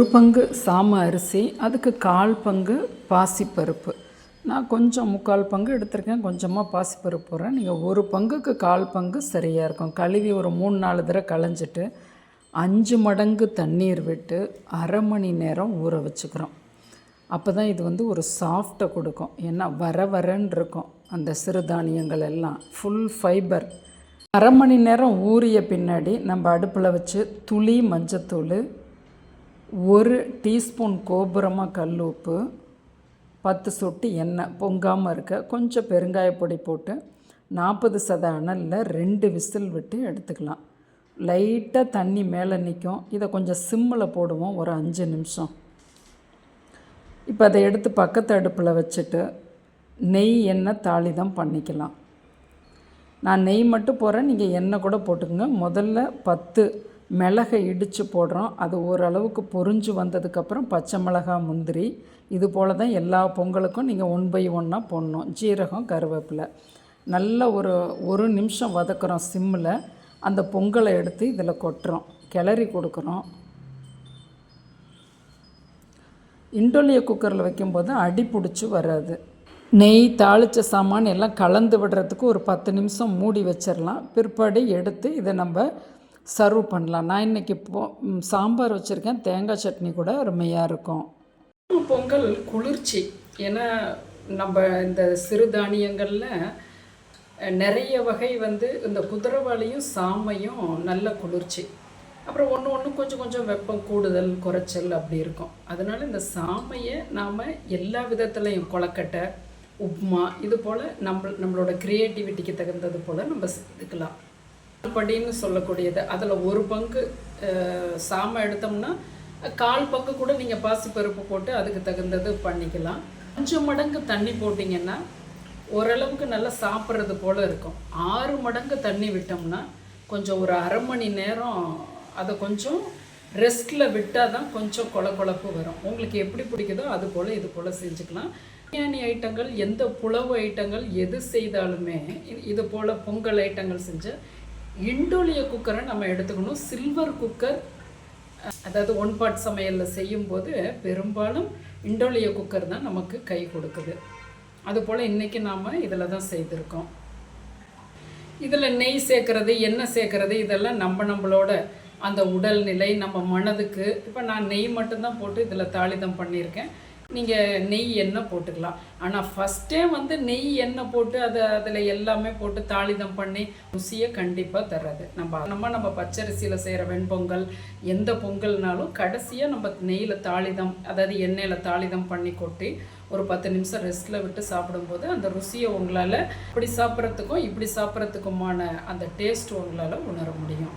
ஒரு பங்கு சாம அரிசி அதுக்கு கால் பங்கு பாசிப்பருப்பு. நான் கொஞ்சம் முக்கால் பங்கு எடுத்திருக்கேன் கொஞ்சமாக பாசிப்பருப்பு போடுறேன். நீங்கள் ஒரு பங்குக்கு கால் பங்கு சரியாக இருக்கும். கழுவி ஒரு மூணு நாலு தடவை களைஞ்சிட்டு அஞ்சு மடங்கு தண்ணீர் விட்டு அரை மணி நேரம் ஊற வச்சுக்கிறோம். அப்போ தான் இது வந்து ஒரு சாஃப்டை கொடுக்கும். ஏன்னா வர வரன்னு இருக்கும் அந்த சிறுதானியங்கள் எல்லாம். ஃபுல் ஃபைபர் அரை மணி நேரம் ஊறிய பின்னாடி நம்ம அடுப்பில் வச்சு துளி மஞ்சத்தூள் ஒரு டீஸ்பூன் கோபுரமாக கல் உப்பு பத்து சொட்டு எண்ணெய் பொங்காமல் இருக்க கொஞ்சம் பெருங்காய பொடி போட்டு நாற்பது சத அனலில் ரெண்டு விசில் விட்டு எடுத்துக்கலாம். லைட்டாக தண்ணி மேலே நிற்கும் இதை கொஞ்சம் சிம்மில் போடுவோம். ஒரு அஞ்சு நிமிஷம். இப்போ அதை எடுத்து பக்கத்து அடுப்பில் வச்சுட்டு நெய் எண்ணெய் தாளிதம் பண்ணிக்கலாம். நான் நெய் மட்டும் போடுறேன். நீங்கள் எண்ணெய் கூட போட்டுக்கோங்க. முதல்ல பத்து மிளகை இடித்து போடுறோம். அது ஓரளவுக்கு பொரிஞ்சு வந்ததுக்கப்புறம் பச்சை மிளகாய் முந்திரி இது போல் தான் எல்லா பொங்கலுக்கும் நீங்கள் ஒன் பை ஒன்னாக போடணும். ஜீரகம் கருவேப்பிலை. நல்ல ஒரு ஒரு நிமிஷம் வதக்குறோம் சிம்மில். அந்த பொங்கலை எடுத்து இதில் கொட்டுறோம். கிளறி கொடுக்குறோம். இண்டோலிய குக்கரில் வைக்கும்போது அடி பிடிச்சி வராது. நெய் தாளித்த சாமான் எல்லாம் கலந்து விடுறதுக்கு ஒரு பத்து நிமிஷம் மூடி வச்சிடலாம். பிற்பாடு எடுத்து இதை நம்ம சர்வ் பண்ணலாம். நான் இன்றைக்கி போ சாம்பார் வச்சுருக்கேன். தேங்காய் சட்னி கூட அருமையாக இருக்கும். பொங்கல் குளிர்ச்சி. ஏன்னா நம்ம இந்த சிறுதானியங்களில் நிறைய வகை வந்து இந்த குதிரவாளியும் சாமையும் நல்ல குளிர்ச்சி. அப்புறம் ஒன்று ஒன்று கொஞ்சம் கொஞ்சம் வெப்பம் கூடுதல் குறைச்சல் அப்படி இருக்கும். அதனால் இந்த சாமையை நாம் எல்லா விதத்துலையும் கொழக்கட்டை உப்மா இது போல் நம்ம நம்மளோட க்ரியேட்டிவிட்டிக்கு தகுந்தது போல் நம்ம செஞ்சுக்கலாம் படின்னு சொல்லக்கூடியது. அதில் ஒரு பங்கு அஹ், சாமை எடுத்தோம்னா கால் பங்கு கூட நீங்கள் பாசிப்பருப்பு போட்டு அதுக்கு தகுந்தது பண்ணிக்கலாம். அஞ்சு மடங்கு தண்ணி போட்டிங்கன்னா ஓரளவுக்கு நல்லா சாப்பிட்றது போல் இருக்கும். ஆறு மடங்கு தண்ணி விட்டோம்னா கொஞ்சம் ஒரு அரை மணி நேரம் அதை கொஞ்சம் ரெஸ்ட்டில் விட்டால் தான் கொஞ்சம் கொல கொழப்பு வரும். உங்களுக்கு எப்படி பிடிக்குதோ அது போல் இது போல் செஞ்சுக்கலாம். பிரியாணி ஐட்டங்கள் எந்த புலவு ஐட்டங்கள் எது செய்தாலுமே இது- போல் பொங்கல் ஐட்டங்கள் செஞ்சு இண்டோலிய குக்கரை நம்ம எடுத்துக்கணும். சில்வர் குக்கர் அதாவது ஒன் பாட் சமையலில் செய்யும்போது பெரும்பாலும் இண்டோலிய குக்கர் தான் நமக்கு கை கொடுக்குது. அதுபோல் இன்றைக்கி நாம் இதில் தான் செய்திருக்கோம். இதில் நெய் சேர்க்கறது எண்ணெய் சேர்க்கறது இதெல்லாம் நம்ம நம்மளோட அந்த உடல்நிலை நம்ம மனதுக்கு. இப்போ நான் நெய் மட்டும்தான் போட்டு இதில் தாளிதம் பண்ணியிருக்கேன். நீங்கள் நெய் எண்ணெய் போட்டுக்கலாம். ஆனால் ஃபஸ்ட்டே வந்து நெய் எண்ணெய் போட்டு அதை அதில் எல்லாமே போட்டு தாளிதம் பண்ணி ருசியை கண்டிப்பாக தர்றது. நம்ம நம்ம நம்ம பச்சரிசியில் செய்கிற வெண்பொங்கல் எந்த பொங்கல்னாலும் கடைசியாக நம்ம நெய்யில் தாளிதம் அதாவது எண்ணெயில் தாளிதம் பண்ணி கொட்டி ஒரு பத்து நிமிஷம் ரெஸ்ட்டில் விட்டு சாப்பிடும்போது அந்த ருசியை உங்களால் இப்படி சாப்பிட்றதுக்கும் இப்படி சாப்பிட்றதுக்குமான அந்த டேஸ்ட் உங்களால் உணர முடியும்.